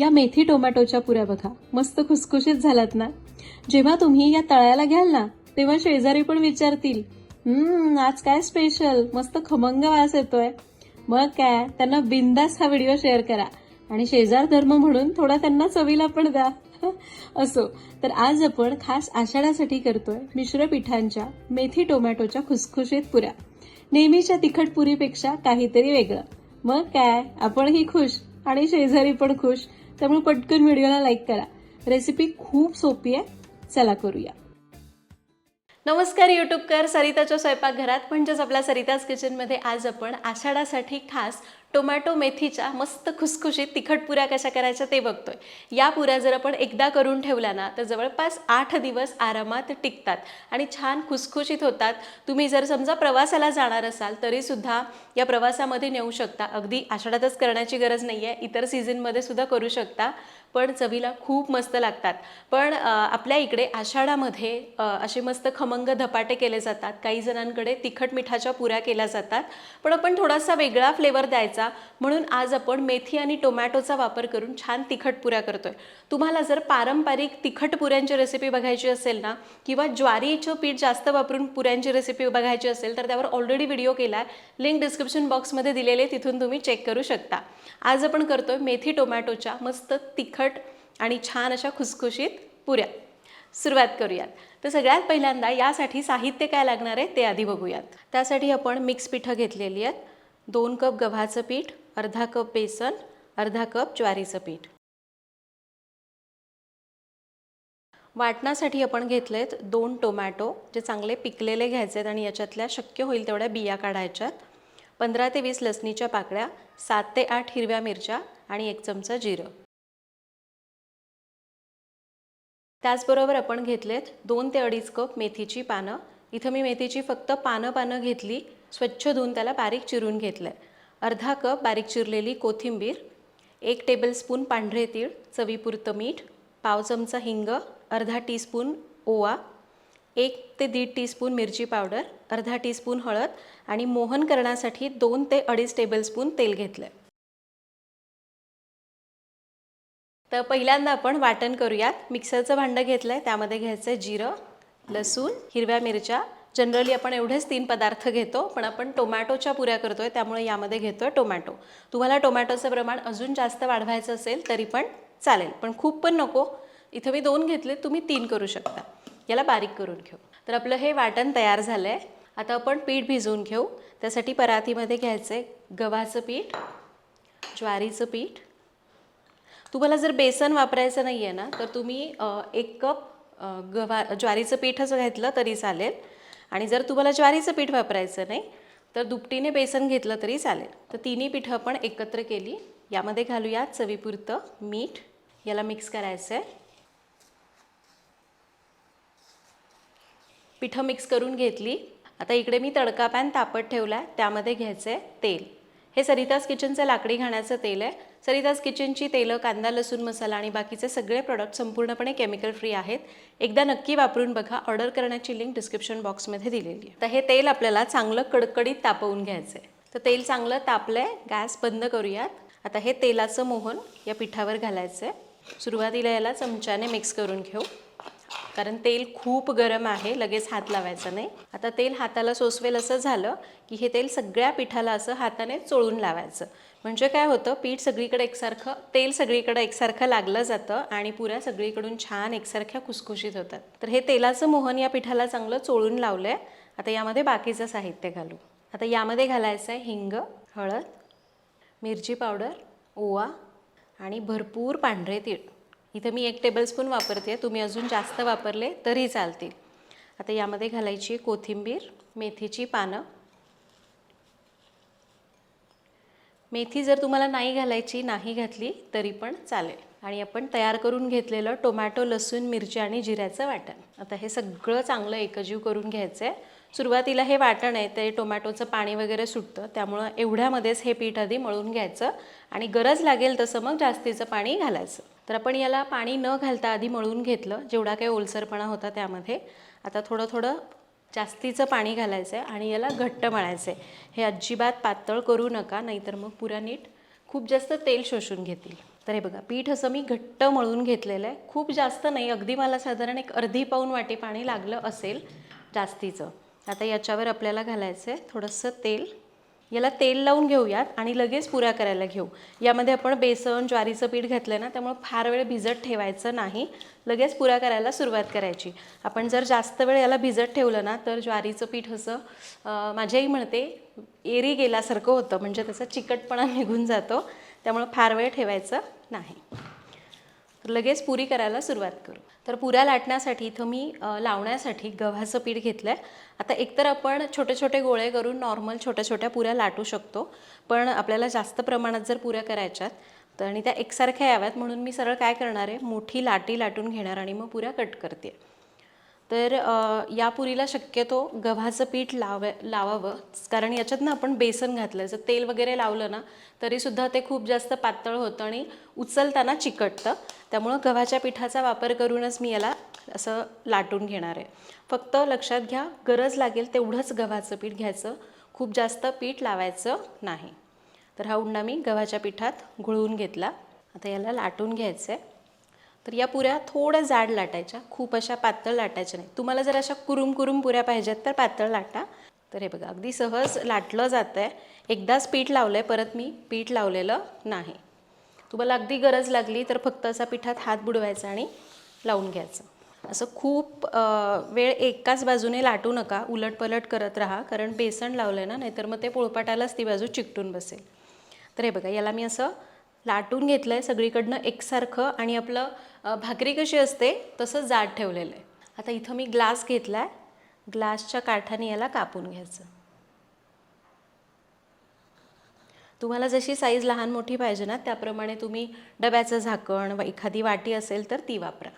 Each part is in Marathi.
या मेथी टोमॅटोच्या पुऱ्या बघा. मस्त खुसखुशीत झालात ना? जेव्हा तुम्ही या तळ्याला घ्याल ना तेव्हा शेजारी पण विचारतील हम्म आज काय स्पेशल मस्त खमंग वास येतोय. मग काय त्यांना बिंदास हा व्हिडिओ शेअर करा. आणि शेजार धर्म म्हणून थोडा त्यांना चवीला पण द्या. असो. तर आज आपण खास आषाढासाठी करतोय मिश्र पिठांच्या मेथी टोमॅटोच्या खुसखुशीत पुऱ्या. नेहमीच्या तिखट पुरीपेक्षा काहीतरी वेगळं. मग काय आपणही खुश आणि शेजारी पण खुश. त्यामुळे पटकन व्हिडिओला लाईक करा. रेसिपी खूप सोपी आहे. चला करूया. नमस्कार युट्यूबकर सरिताच्या स्वयंपाकघरात म्हणजेच आपल्या सरिताज किचनमध्ये आज आपण आषाढासाठी खास टोमॅटो मेथीच्या मस्त खुसखुशीत तिखट पुऱ्या कशा करायच्या ते बघतोय. या पुऱ्या जर आपण एकदा करून ठेवल्या ना तर जवळपास आठ दिवस आरामात टिकतात आणि छान खुसखुशीत होतात. तुम्ही जर समजा प्रवासाला जाणार असाल तरीसुद्धा या प्रवासामध्ये नेऊ शकता. अगदी आषाढातच करण्याची गरज नाही आहे इतर सीझनमध्ये सुद्धा करू शकता. पण चवीला खूप मस्त लागतात. पण आपल्या इकडे आषाढामध्ये असे मस्त खमंग धपाटे केले जातात. काही जणांकडे तिखट मिठाच्या पुऱ्या केल्या जातात. पण आपण थोडासा वेगळा फ्लेवर द्यायचा. म्हणून आज आपण मेथी आणि टोमॅटोचा वापर करून छान तिखट पुऱ्या करतोय. तुम्हाला जर पारंपरिक तिखट पुऱ्यांची रेसिपी बघायची असेल ना किंवा ज्वारीचं पीठ जास्त वापरून पुऱ्यांची रेसिपी बघायची असेल तर त्यावर ऑलरेडी व्हिडिओ केला आहे लिंक डिस्क्रिप्शन बॉक्समध्ये दिलेले तिथून तुम्ही चेक करू शकता. आज आपण करतोय मेथी टोमॅटोच्या मस्त तिखट आणि छान अशा खुसखुशीत पुऱ्या. सुरुवात करूयात. तर सगळ्यात पहिल्यांदा यासाठी साहित्य काय लागणार आहे ते आधी बघूयात. त्यासाठी आपण मिक्स पिठं घेतलेली आहेत. दोन कप गव्हाचं पीठ अर्धा कप बेसन अर्धा कप ज्वारीचं पीठ. वाटण्यासाठी आपण घेतलेत दोन टोमॅटो जे चांगले पिकलेले घ्यायचे आहेत आणि याच्यातल्या शक्य होईल तेवढ्या बिया काढायच्यात. पंधरा ते वीस लसणीच्या पाकळ्या सात ते आठ हिरव्या मिरच्या आणि एक चमचा जिरं. त्याचबरोबर आपण घेतलेत दोन ते अडीच कप मेथीची पानं. इथं मी मेथीची फक्त पानं पानं घेतली स्वच्छ धुवून त्याला बारीक चिरून घेतलं आहे अर्धा कप बारीक चिरलेली कोथिंबीर एक टेबलस्पून पांढरे तीळ चवीपुरतं मीठ पाव चमचा हिंग अर्धा टीस्पून ओवा एक ते दीड टीस्पून मिरची पावडर अर्धा टीस्पून हळद आणि मोहन करण्यासाठी दोन ते अडीच टेबलस्पून तेल घेतलं आहे तर पहिल्यांदा आपण वाटण करूयात. मिक्सरचं भांडं घेतलं आहे त्यामध्ये घ्यायचं आहे जिरं लसूण हिरव्या मिरच्या. जनरली आपण एवढेच तीन पदार्थ घेतो पण आपण टोमॅटोच्या पुऱ्या करतोय त्यामुळे यामध्ये घेतोय टोमॅटो. तुम्हाला टोमॅटोचं प्रमाण अजून जास्त वाढवायचं असेल तरी पण चालेल. पण खूप पण नको. इथं मी दोन घेतले तुम्ही तीन करू शकता. याला बारीक करून घेऊ. तर आपलं हे वाटण तयार झालं आहे आता आपण पीठ भिजवून घेऊ. त्यासाठी परातीमध्ये घ्यायचं आहे गव्हाचं पीठ ज्वारीचं पीठ तुम्हाला जर बेसन वापरायचं नाही आहे ना तर तुम्ही एक कप गवा ज्वारीचं पीठच घेतलं तरी चालेल. आणि जर तुम्हाला ज्वारीचं पीठ वापरायचं नाही तर दुपटीने बेसन घेतलं तरी चालेल. तर तिन्ही पिठं आपण एकत्र केली. यामध्ये घालूया चवीपुरतं मीठ. याला मिक्स करायचं आहे पिठं मिक्स करून घेतली. आता इकडे मी तडका पॅन तापत ठेवला आहे त्यामध्ये घ्यायचं आहे तेल. हे सरिताज किचनचं लाकडी घाण्याचं तेल आहे. सरिताज किचनची तेलं कांदा लसूण मसाला आणि बाकीचे सगळे प्रॉडक्ट संपूर्णपणे केमिकल फ्री आहेत. एकदा नक्की वापरून बघा. ऑर्डर करण्याची लिंक डिस्क्रिप्शन बॉक्समध्ये दिलेली आहे. तर हे तेल आपल्याला चांगलं कडकडीत तापवून घ्यायचं आहे. तर तेल चांगलं तापलं आहे गॅस बंद करूयात. आता हे तेलाचं मोहन या पिठावर घालायचं आहे सुरुवातीला याला चमच्याने मिक्स करून घेऊ. कारण तेल खूप गरम आहे लगेच हात लावायचा नाही. आता तेल हाताला सोसवेल असं झालं की हे तेल सगळ्या पिठाला असं हाताने चोळून लावायचं. म्हणजे काय होतं पीठ सगळीकडे एकसारखं तेल सगळीकडे एकसारखं लागलं जातं आणि पुऱ्या सगळीकडून छान एकसारख्या खुसखुशीत होतात. तर हे तेलाचं मोहन या पिठाला चांगलं चोळून लावलं आहे आता यामध्ये बाकीचं साहित्य घालू. आता यामध्ये घालायचं आहे हिंग हळद मिरची पावडर ओवा आणि भरपूर पांढरे तीळ. इथं मी एक टेबलस्पून वापरते. तुम्ही अजून जास्त वापरले तरी चालतील. आता यामध्ये घालायची कोथिंबीर मेथीची पानं. मेथी जर तुम्हाला नाही घालायची नाही घातली तरी पण चालेल. आणि आपण तयार करून घेतलेलं टोमॅटो लसूण मिरची आणि जिऱ्याचं वाटण. आता हे सगळं चांगलं एकजीव करून घ्यायचं आहे सुरुवातीला हे वाटण आहे ते टोमॅटोचं पाणी वगैरे सुटतं. त्यामुळं एवढ्यामध्येच हे पीठ आधी मळून घ्यायचं. आणि गरज लागेल तसं मग जास्तीचं पाणी घालायचं. तर आपण याला पाणी न घालता आधी मळून घेतलं. जेवढा काही ओलसरपणा होता त्यामध्ये. आता थोडं थोडं जास्तीचं पाणी घालायचं आहे आणि याला घट्ट मळायचं आहे हे अजिबात पातळ करू नका नाहीतर मग पुरा नीट खूप जास्त तेल शोषून घेतील. तर हे बघा पीठ असं मी घट्ट मळून घेतलेलं आहे. खूप जास्त नाही अगदी मला साधारण एक अर्धी पाऊण वाटी पाणी लागलं असेल जास्तीचं. आता याच्यावर आपल्याला घालायचं आहे थोडंसं तेल. याला तेल लावून घेऊयात आणि लगेच पुऱ्या करायला घेऊ. यामध्ये आपण बेसन ज्वारीचं पीठ घातलं ना त्यामुळे फार वेळ भिजत ठेवायचं नाही. लगेच पुऱ्या करायला सुरुवात करायची. आपण जर जास्त वेळ याला भिजत ठेवलं ना तर ज्वारीचं पीठ असं माझ्याही माझी आई म्हणते एरी गेल्यासारखं होतं. म्हणजे त्याचा चिकटपणा निघून जातो. त्यामुळं फार वेळ ठेवायचं नाही. तर लगेच पुरी करायला सुरुवात करू. तर पुऱ्या लाटण्यासाठी इथं मी लावण्यासाठी गव्हाचं पीठ घेतलं आहे आता एकतर आपण छोटे छोटे गोळे करून नॉर्मल छोट्या छोट्या पुऱ्या लाटू शकतो पण आपल्याला जास्त प्रमाणात जर पुऱ्या करायच्यात तर आणि त्या एकसारख्या याव्यात म्हणून मी सरळ काय करणार आहे मोठी लाटी लाटून घेणार आणि मग पुऱ्या कट करते. तर या पुरीला शक्यतो गव्हाचं पीठ लाव लावावं. कारण याच्यात ना आपण बेसन घातलं जर तेल वगैरे लावलं ना तरीसुद्धा ते खूप जास्त पातळ होतं आणि उचलताना चिकटतं. त्यामुळं गव्हाच्या पिठाचा वापर करूनच मी याला असं लाटून घेणार आहे. फक्त लक्षात घ्या गरज लागेल तेवढंच गव्हाचं पीठ घ्यायचं. खूप जास्त पीठ लावायचं नाही. तर हा उंडा मी गव्हाच्या पिठात घुळवून घेतला. आता याला लाटून घ्यायचं आहे तर या पुऱ्या थोड्या जाड लाटायच्या. खूप अशा पातळ लाटायच्या नाही. तुम्हाला जर अशा कुरुम कुरुम पुऱ्या पाहिजेत तर पातळ लाटा. तर हे बघा अगदी सहज लाटलं जातं आहे एकदाच पीठ लावलं आहे परत मी पीठ लावलेलं नाही. तुम्हाला अगदी गरज लागली तर फक्त असा पिठात हात बुडवायचा आणि लावून घ्यायचं. असं खूप वेळ एकाच बाजूने लाटू नका. उलटपलट करत राहा कारण बेसन लावलं आहे ना नाहीतर मग ते पोळपाटालाच ती बाजू चिकटून बसेल. तर हे बघा याला मी असं लाटून घेतलं आहे सगळीकडनं एकसारखं आणि आपलं भाकरी कशी असते तसं जाड ठेवलेलं आहे. आता इथं मी ग्लास घेतला आहे ग्लासच्या काठाने याला कापून घ्यायचं. तुम्हाला जशी साईज लहान मोठी पाहिजे ना त्याप्रमाणे तुम्ही डब्याचं झाकण व एखादी वाटी असेल तर ती वापरा.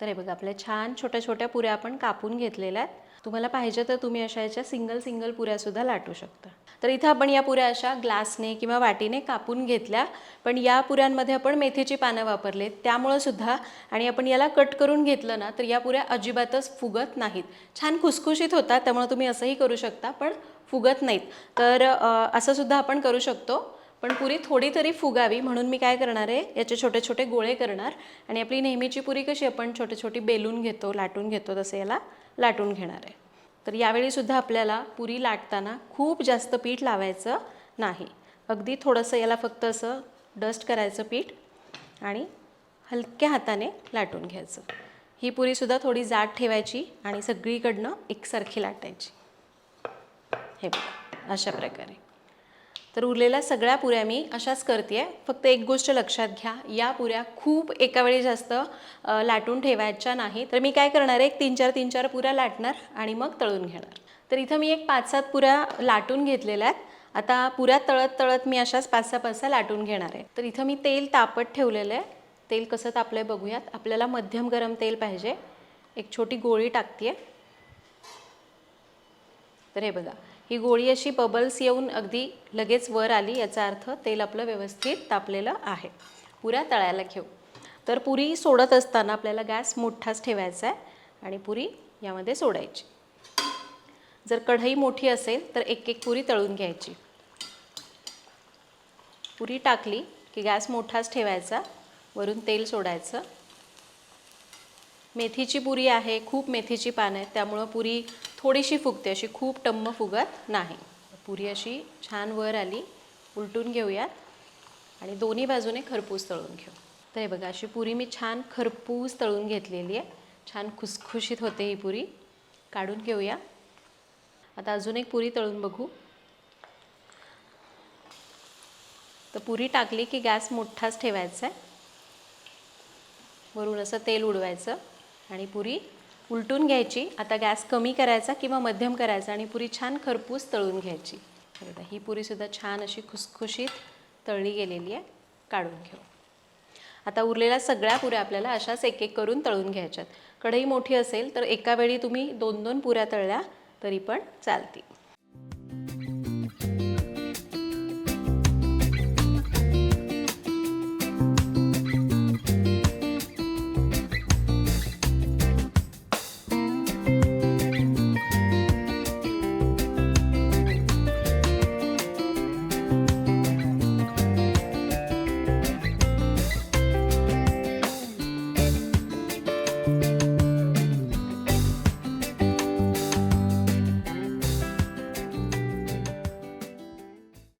तर हे बघा आपल्या छान छोट्या छोट्या पुऱ्या आपण कापून घेतलेल्या आहेत. तुम्हाला पाहिजे तर तुम्ही अशा याच्या सिंगल सिंगल पुऱ्यासुद्धा लाटू शकता. तर इथं आपण या पुऱ्या अशा ग्लासने किंवा वाटीने कापून घेतल्या पण या पुऱ्यांमध्ये आपण मेथीची पानं वापरलेत त्यामुळं सुद्धा आणि आपण याला कट करून घेतलं ना तर या पुऱ्या अजिबातच फुगत नाहीत. छान खुसखुशीत होतात त्यामुळे तुम्ही असंही करू शकता पण फुगत नाहीत. तर असंसुद्धा असं सुद्धा आपण करू शकतो पण पुरी थोडी तरी फुगावी म्हणून मी काय करणार आहे याचे छोटे छोटे गोळे करणार आणि आपली नेहमीची पुरी कशी आपण छोटे छोटी बेलून घेतो लाटून घेतो तसे याला लाटून घेणार आहे. तर यावेळीसुद्धा आपल्याला पुरी लाटताना खूप जास्त पीठ लावायचं नाही. अगदी थोडंसं याला फक्त असं डस्ट करायचं पीठ आणि हलक्या हाताने लाटून घ्यायचं. ही पुरीसुद्धा थोडी जाड ठेवायची आणि सगळीकडनं एकसारखी लाटायची. हे बघा अशा प्रकारे. तर उरलेल्या सगळ्या पुऱ्या मी अशाच करते फक्त एक गोष्ट लक्षात घ्या या पुऱ्या खूप एका वेळी जास्त लाटून ठेवायच्या नाही. तर मी काय करणार आहे एक तीन चार तीन चार पुऱ्या लाटणार आणि मग तळून घेणार. तर इथं मी एक पाच सात पुऱ्या लाटून घेतलेल्या आहेत. आता पुऱ्या तळत तळत मी अशाच पाच सहा पाच सहा लाटून घेणार आहे. तर इथं मी तेल तापत ठेवलेलं आहे. तेल कसं तापलं आहे बघूयात. आपल्याला मध्यम गरम तेल पाहिजे. एक छोटी गोळी टाकते तर हे बघा. ही गोळी अशी बबल्स येऊन अगदी लगेच वर आली याचा अर्थ तेल आपलं व्यवस्थित तापलेलं आहे. पुऱ्या तळायला घेऊ. तर पुरी सोडत असताना आपल्याला गॅस मोठाच ठेवायचा आहे आणि पुरी यामध्ये सोडायची. जर कढई मोठी असेल तर एक एक पुरी तळून घ्यायची. पुरी टाकली की गॅस मोठाच ठेवायचा वरून तेल सोडायचं. मेथीची पुरी आहे खूप मेथीची पानं आहेत त्यामुळं पुरी थोडीशी फुगते अशी खूप टम्म फुगत नाही. पुरी अशी छान वर आली उलटून घेऊयात आणि दोन्ही बाजूने खरपूस तळून घेऊ. तर हे बघा अशी पुरी मी छान खरपूस तळून घेतलेली आहे. छान खुसखुशीत होते ही पुरी. काढून घेऊया. आता अजून एक पुरी तळून बघू. तर पुरी टाकली की गॅस मोठाच ठेवायचा आहे. वरून असं तेल उडवायचं आणि पुरी उलटून घ्यायची आता गॅस कमी करायचा किंवा मध्यम करायचा आणि पुरी छान खरपूस तळून घ्यायची. बघा, ही पुरीसुद्धा छान अशी खुसखुशीत तळली गेलेली आहे काढून घेऊ. आता उरलेल्या सगळ्या पुऱ्या आपल्याला अशाच एक एक करून तळून घ्यायच्यात. कढई मोठी असेल तर एका वेळी तुम्ही दोन दोन पुऱ्या तळल्या तरी पण चालतील.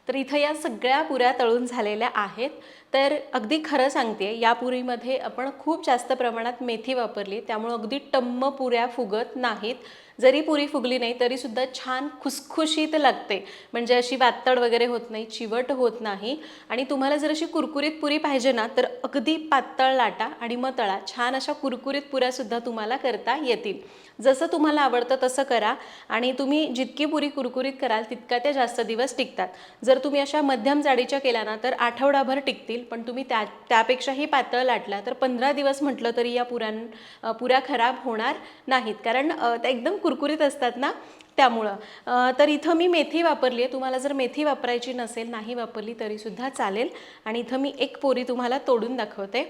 तर इथं या सगळ्या पुऱ्या तळून झालेल्या आहेत. तर अगदी खरं सांगते या पुरीमध्ये आपण खूप जास्त प्रमाणात मेथी वापरली त्यामुळं अगदी टम्म पुऱ्या फुगत नाहीत. जरी पुरी फुगली नाही तरीसुद्धा छान खुसखुशीत लागते. म्हणजे अशी वातड वगैरे होत नाही चिवट होत नाही. आणि तुम्हाला जर अशी कुरकुरीत पुरी पाहिजे ना तर अगदी पातळ लाटा आणि मग तळा छान अशा कुरकुरीत पुऱ्यासुद्धा तुम्हाला करता येतील. जसं तुम्हाला आवडतं तसं करा. आणि तुम्ही जितकी पुरी कुरकुरीत कराल तितका त्या जास्त दिवस टिकतात. जर तुम्ही अशा मध्यम जाडीच्या केल्या ना तर आठवडाभर टिकतील. पण तुम्ही त्या त्यापेक्षाही पातळ लाटला तर पंधरा दिवस म्हटलं तरी या पुऱ्यां पुऱ्या खराब होणार नाहीत. कारण त्या एकदम कुरकुरीत असतात ना त्यामुळं. तर इथं मी मेथी वापरली आहे. तुम्हाला जर मेथी वापरायची नसेल नाही वापरली तरीसुद्धा चालेल. आणि इथं मी एक पोरी तुम्हाला तोडून दाखवते.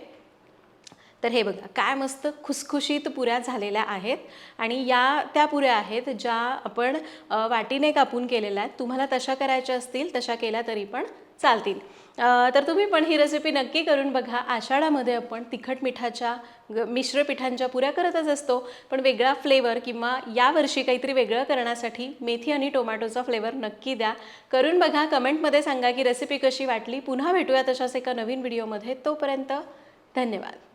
तर हे बघा काय मस्त खुसखुशीत पुऱ्या झालेल्या आहेत आणि या त्या पुऱ्या आहेत ज्या आपण वाटीने कापून केलेल्या आहेत. तुम्हाला तशा करायच्या असतील तशा केल्या तरी पण चालतील. तर तुम्ही पण ही रेसिपी नक्की करून बघा. आषाढामध्ये आपण तिखट मिठाच्या ग- मिश्र पिठांच्या पुऱ्या करतच असतो. पण वेगळा फ्लेवर किंवा यावर्षी काहीतरी वेगळं करण्यासाठी मेथी आणि टोमॅटोचा फ्लेवर नक्की द्या. करून बघा कमेंटमध्ये सांगा की रेसिपी कशी वाटली. पुन्हा भेटूया तशाच एका नवीन व्हिडिओमध्ये तोपर्यंत धन्यवाद.